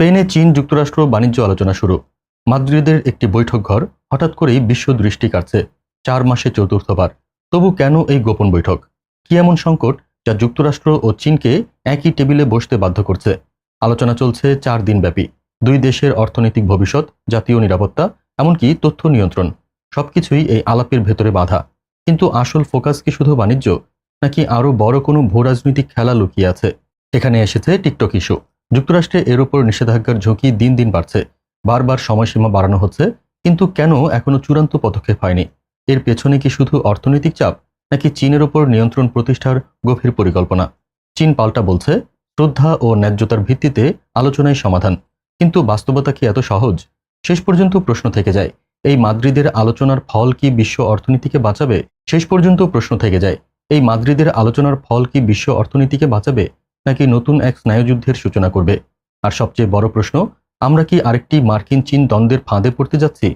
স্পেনে চীন যুক্তরাষ্ট্র বাণিজ্য আলোচনা শুরু। মাদ্রিদের একটি বৈঠক ঘর হঠাৎ করেই বিশ্ব দৃষ্টি কাটছে চার মাসে চতুর্থবার। তবু কেন এই গোপন বৈঠক? কি এমন সংকট যা যুক্তরাষ্ট্র ও চীনকে একই টেবিলে বসতে বাধ্য করছে? আলোচনা চলছে চার দিনব্যাপী। দুই দেশের অর্থনৈতিক ভবিষ্যৎ, জাতীয় নিরাপত্তা, এমনকি তথ্য নিয়ন্ত্রণ। সবকিছুই এই আলাপের ভেতরে বাধা। কিন্তু আসল ফোকাস কি শুধু বাণিজ্য, নাকি আরও বড় কোনো ভূরাজনৈতিক খেলা লুকিয়ে আছে? এখানে এসেছে টিকটক ইস্যু। যুক্তরাষ্ট্রে এর উপর নিষেধাজ্ঞার ঝুঁকি দিন দিন বাড়ছে। বারবার সময়সীমা বাড়ানো হচ্ছে, কিন্তু কেন এখনও চূড়ান্ত পদক্ষেপ হয়নি? এর পেছনে কি শুধু অর্থনৈতিক চাপ, নাকি চীনের ওপর নিয়ন্ত্রণ প্রতিষ্ঠার গভীর পরিকল্পনা? চীন পাল্টা বলছে, শ্রদ্ধা ও ন্যায্যতার ভিত্তিতে আলোচনায় সমাধান। কিন্তু বাস্তবতা কি এত সহজ? শেষ পর্যন্ত প্রশ্ন থেকে যায়, এই মাদ্রিদের আলোচনার ফল কি বিশ্ব অর্থনীতিকে বাঁচাবে? শেষ পর্যন্ত প্রশ্ন থেকে যায়, এই মাদ্রিদের আলোচনার ফল কি বিশ্ব অর্থনীতিকে বাঁচাবে? নাকি নতুন এক স্নায়ুযুদ্ধের সূচনা করবে? আর সবচেয়ে বড় প্রশ্ন, আমরা কি আরেকটি মার্কিন চীন দ্বন্দ্বের ফাঁদে পড়তে যাচ্ছি?